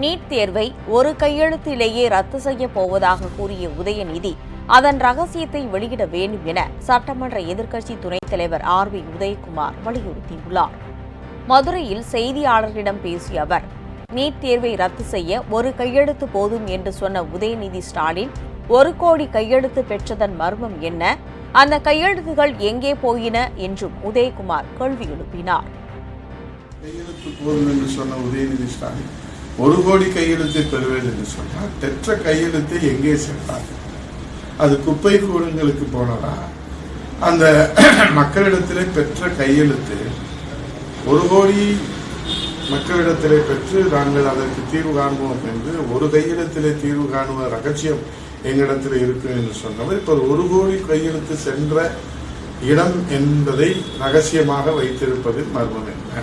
NEET தேர்வை ஒரு கையெழுத்திலேயே ரத்து செய்ய போவதாக கூறிய உதயநிதி அதன் ரகசியத்தை வெளியிட வேண்டும் என சட்டமன்ற எதிர்க்கட்சி துணைத் தலைவர் ஆர் வி உதயகுமார் வலியுறுத்தியுள்ளார். மதுரையில் செய்தியாளர்களிடம் பேசிய அவர் நீட் தேர்வை ரத்து செய்ய ஒரு கையெழுத்து போதும் என்று சொன்ன உதயநிதி ஸ்டாலின் ஒரு கோடி கையெழுத்து பெற்றதன் மர்மம் என்ன? அந்த கையெழுத்துகள் எங்கே போயின? என்றும் உதயகுமார் கேள்வி எழுப்பினார். கையெழுத்து போதும் என்று சொன்ன உதயநிதி ஸ்டாலின் ஒரு கோடி கையெழுத்தை பெறுவேன் என்று சொன்னால் பெற்ற கையெழுத்தை எங்கே சேர்த்தார் அது குப்பை கூடங்களுக்கு போனதா? அந்த மக்களிடத்திலே பெற்ற கையெழுத்து ஒரு கோடி மக்களிடத்திலே பெற்று நாங்கள் அதற்கு தீர்வு காண்போம் என்று ஒரு கையெழுத்திலே தீர்வு காணுவ ரகசியம் எங்களிடத்தில் இருக்கு என்று சொன்னவர் இப்போ ஒரு கோடி கையெழுத்து சென்ற இடம் என்பதை ரகசியமாக வைத்திருப்பதில் மர்மம் என்ன?